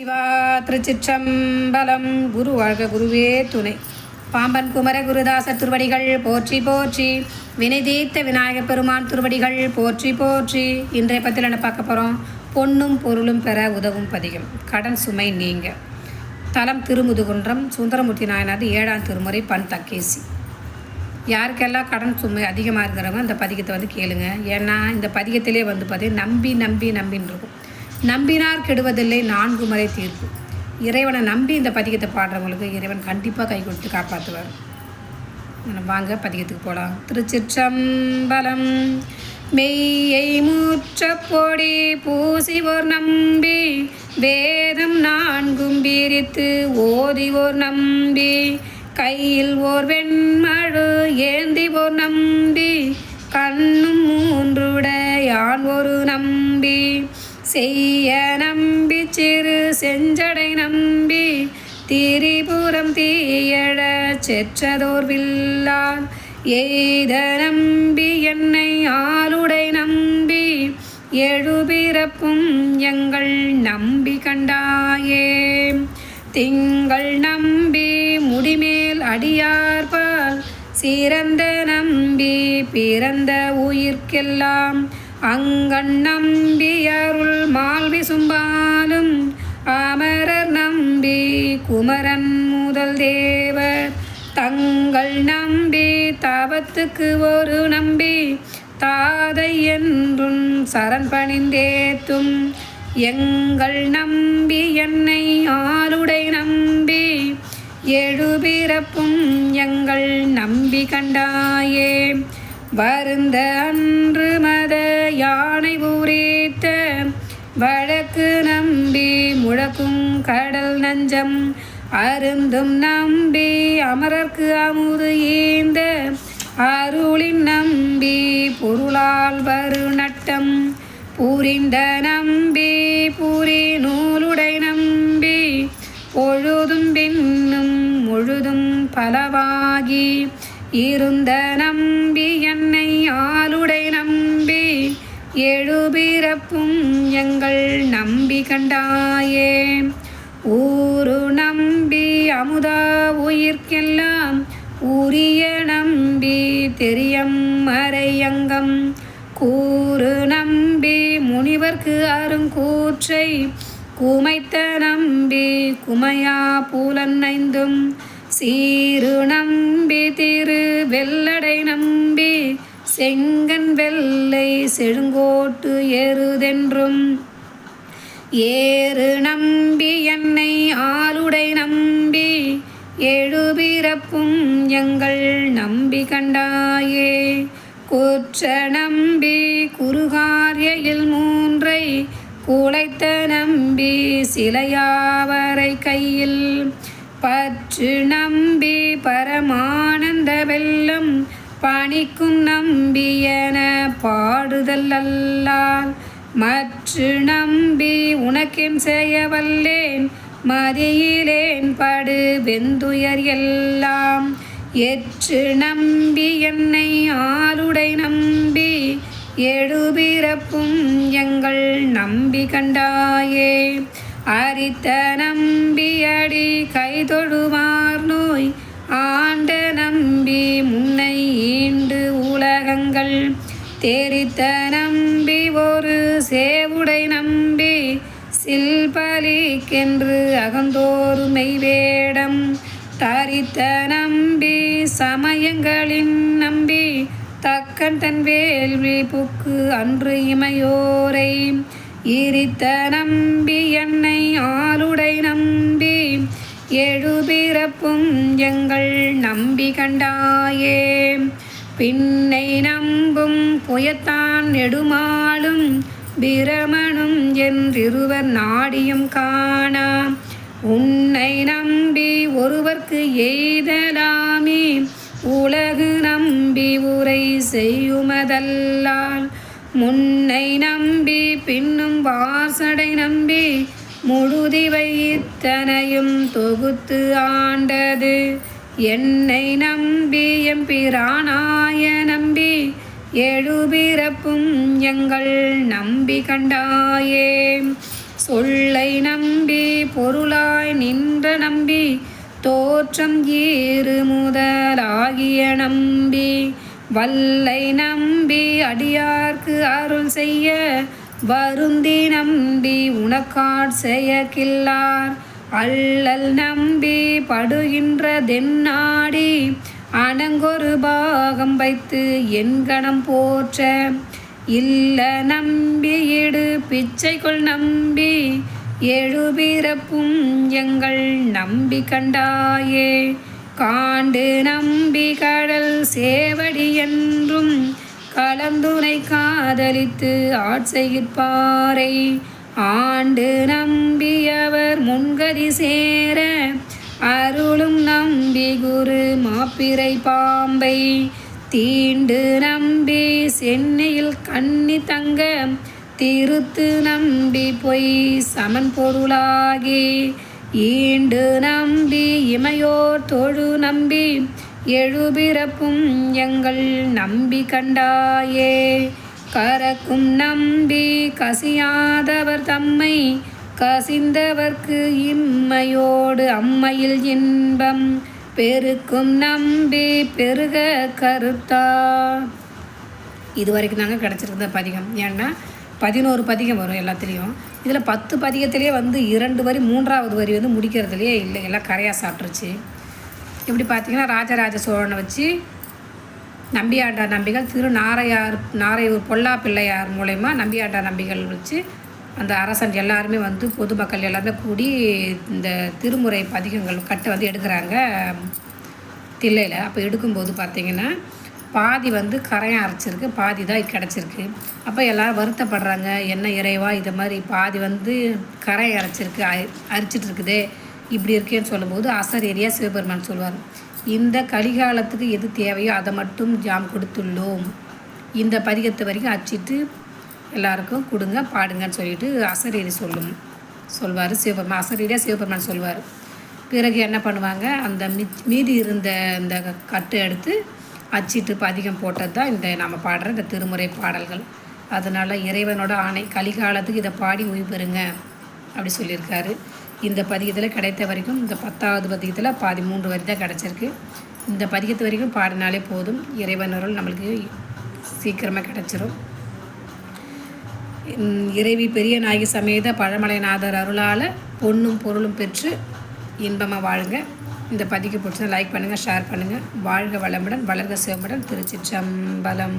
சிவா திருச்சிற்றம்பலம். குரு வாழ்க குருவே துணை. பாம்பன் குமர குருதாச திருவடிகள் போற்றி போற்றி. வினை தீர்த்த விநாயகப் பெருமான் திருவடிகள் போற்றி போற்றி. இன்றைய பத்தில் என்ன பார்க்க போகிறோம் பொன்னும் பொருளும் பெற உதவும் பதிகம். கடன் சுமை நீங்க. தலம் திருமுதுகுன்றம் சுந்தரமூர்த்தி நாயனார் ஏழாம் திருமுறை பண் தக்கேசி. யாருக்கெல்லாம் கடன் சுமை அதிகமாக இருக்கிறவங்க இந்த பதிகத்தை வந்து கேளுங்க. ஏன்னா இந்த பதிகத்திலே வந்து பார்த்தீங்கன்னா நம்பி நம்பி நம்பின்னு இருக்கும். நம்பினார் கெடுவதில்லை நான்கு முறை தீர்ப்பு. இறைவனை நம்பி இந்த பதிகத்தை பாடுறவங்களுக்கு இறைவன் கண்டிப்பாக கை கொடுத்து காப்பாற்றுவார் வாங்க பதிகத்துக்கு போகலாம் திருச்சிற்றம்பலம் மெய்யை மூற்ற பொடி பூசி ஓர் நம்பி வேதம் நான்கும் பிரித்து ஓர் நம்பி கையில் ஓர் வெண்மழு ஏந்தி ஓர் நம்பி கண்ணும் மூன்றுடையான் ஒரு நம்பி. செய்ய நம்பி சிறு செஞ்சடை நம்பி திரிபுரம் தீயட செற்றதோர் வில்லான் எய்த நம்பி என்னை ஆளுடை நம்பி எழுபிறப்பும் எங்கள் நம்பி கண்டாயே. திங்கள் நம்பி முடிமேல் அடியார்பால் சிறந்த நம்பி பிறந்த உயிர்க்கெல்லாம் அங்கண் நம்பியருள் மால்வி சும்பாலும் அமரர் நம்பி குமரன் முதல் தேவர். தங்கள் நம்பி தவத்துக்கு ஒரு நம்பி தாதை என்றும் சரண் பணிந்தேத்தும். எங்கள் நம்பி என்னை ஆளுடை நம்பி எழுபிறப்பும் எங்கள் நம்பி கண்டாயே. வருந்த அன்று மத யானை ஊரேத்த வழக்கு நம்பி முழக்கும் கடல் நஞ்சம். அருந்தும் நம்பி அமரர்க்கு அமுது ஈந்த அருளின் நம்பி பொருளால் வரு நட்டம். புரிந்த நம்பி புரி நூலுடை நம்பி பொழுதும் பின்னும் முழுதும் பலவாகி இருந்த நம்பி எழுபிறப்பும் நம்பி கண்டாயே. ஊரு நம்பி அமுதா உயிர்க்கெல்லாம் உரிய நம்பி தெரியம் மறையங்கம் கூறு நம்பி முனிவர்க்கு அருங்கூற்றை குமைத்த நம்பி குமையா புலன்னைந்தும். சீரு நம்பி திரு வெள்ளடை நம்பி செங்கன் வெள்ளை செழுங்கோட்டு ஏறுதென்றும். ஏறு நம்பி என்னை ஆளுடை நம்பி எழுபிறப்பும் எங்கள் நம்பி கண்டாயே. குற்ற நம்பி குறுகாரியல் மூன்றை குலைத்த நம்பி சிலையாவரை கையில். பற்று நம்பி பரமானந்த வெள்ளம் பணிக்கும் நம்பியன பாடுதல் அல்லால் மற்று நம்பி உனக்கேன் செய்யவல்லேன் மதியிலேன் படு வெந்துயர் எல்லாம். எற்று நம்பி என்னை ஆளுடை நம்பி. எழுபிறப்பும் எங்கள் நம்பி கண்டாயே. அரித்த நம்பியடி கைதொழுவார்னு நம்பி முன்னை ஈண்டு உலகங்கள் தேரித்த நம்பி ஒரு சேவுடை நம்பி சில்பலிக்கென்று அகந்தோறு மெய்வேடம் தரித்த நம்பி சமயங்களின் நம்பி தக்கன் தன் வேள்வி புக்கு அன்று இமையோரை ஈரித்த நம்பி என்னை ஆளுடை நம்பி எழுபிறப்பும் எங்கள் நம்பி கண்டாயே பின்னை நம்பும் புயத்தான் நெடுமாலும் பிரமணும் என்றிருவர் நாடியும் காணா. உன்னை நம்பி ஒருவர்க்கு எய்தலாமே உலகு நம்பி உரை செய்யுமதல்லால். முன்னை நம்பி பின்னும் வாசடை நம்பி முழுதிவை இத்தனையும் தொகுத்து ஆண்டது. என்னை நம்பி எம்பிரானாய நம்பி எழுபிறப்பும் எங்கள் நம்பி கண்டாயே. சொல்லை நம்பி பொருளாய் நின்ற நம்பி தோற்றம் ஈறு முதலாகிய நம்பி. வல்லை நம்பி அடியார்க்கு அருள் செய்ய வருந்தி நம்பி உனக்காட் செயக்கில்லார் அல்லல் நம்பி படுகின்ற தென்னாடி அணங்கொரு பாகம் வைத்து என் கணம் போற்ற. இல்ல நம்பி இடு பிச்சைக்குள் நம்பி எழுபிறப்பும் எங்கள் நம்பி கண்டாயே. காண்டு நம்பி கடல் சேவடி என்றும் கலந்துனை காதலித்து ஆட்செய்கிற்பாரை ஆண்டு நம்பியவர் முன்கதி சேர அருளும் நம்பி குரு மாப்பிரை பாம்பை. தீண்டு நம்பி சென்னையில் கண்ணி தங்க திருத்து நம்பி பொய் சமன் பொருளாகி. ஈண்டு நம்பி இமையோர் தொழு நம்பி எழுபிறப்பும் எங்கள் நம்பி கண்டாயே. கரக்கும் நம்பி கசியாதவர் தம்மை கசிந்தவர்க்கு இம்மையோடு அம்மையில் இன்பம். பெருக்கும் நம்பி பெருக கருத்தா. இது வரைக்கும் தாங்க கிடச்சிருந்த பதிகம். ஏன்னா பதினோரு பதிகம் வரும் எல்லாத்துலேயும். இதில் பத்து பதிகத்திலே வந்து இரண்டு வரி மூன்றாவது வரி வந்து முடிக்கிறதுலையே இல்லை. எல்லாம் கரையாக சாப்பிட்ருச்சு இப்படி பார்த்தீங்கன்னா ராஜராஜ சோழனை வச்சு நம்பியாண்டார் நம்பிகள் திரு நாரையார் நாரையூர் பொல்லா பிள்ளையார் மூலயமா நம்பியாண்டார் நம்பிகள் வச்சு அந்த அரசன் எல்லாருமே வந்து பொதுமக்கள் எல்லாருமே கூடி இந்த திருமுறை பதிகங்கள் கட்டை வந்து எடுக்கிறாங்க தில்லையில். அப்போ எடுக்கும்போது பார்த்திங்கன்னா பாதி வந்து கரையான் அரைச்சிருக்கு பாதி தான் கிடச்சிருக்கு. அப்போ எல்லோரும் வருத்தப்படுறாங்க என்ன இறைவா இதை மாதிரி பாதி வந்து கரையம் அரைச்சிருக்கு அரி அரிச்சிட்டு இருக்குதே. இப்படி இருக்கேன்னு சொல்லும்போது அசரேரியா சிவபெருமான் சொல்வார் இந்த கலிகாலத்துக்கு எது தேவையோ அதை மட்டும் ஜாம் கொடுத்துள்ளோம். இந்த பதிகத்தை வரைக்கும் அச்சிட்டு எல்லாருக்கும் கொடுங்க பாடுங்கன்னு சொல்லிட்டு அசரீரி சொல்லும் சொல்வார் சிவபெருமான் அசரீரியாக சிவபெருமான் சொல்வார். பிறகு என்ன பண்ணுவாங்க அந்த மிச் மீதி இருந்த அந்த கட்டு எடுத்து அச்சிட்டு பதிகம் போட்டது தான் இந்த நம்ம பாடுற இந்த திருமுறை பாடல்கள். அதனால் இறைவனோட ஆணை கலிகாலத்துக்கு இதை பாடி உயிர் பெறுங்க அப்படி சொல்லியிருக்காரு. இந்த பதிகத்தில் கிடைத்த வரைக்கும் இந்த பத்தாவது பதிகத்தில் பாதி மூன்று வரி தான் கிடச்சிருக்கு. இந்த பதிகத்து வரைக்கும் பாடினாலே போதும். இறைவனருள் நம்மளுக்கு சீக்கிரமாக கிடச்சிரும். இறைவி பெரிய நாயகி சமேத பழமலைநாதர் அருளால் பொண்ணும் பொருளும் பெற்று இன்பமாக வாழுங்க. இந்த பதிக்கு பிடிச்சா லைக் பண்ணுங்கள் ஷேர் பண்ணுங்கள் வாழ்க வளமுடன் வளர்க சிவமுடன் திருச்சிற்றம்பலம்.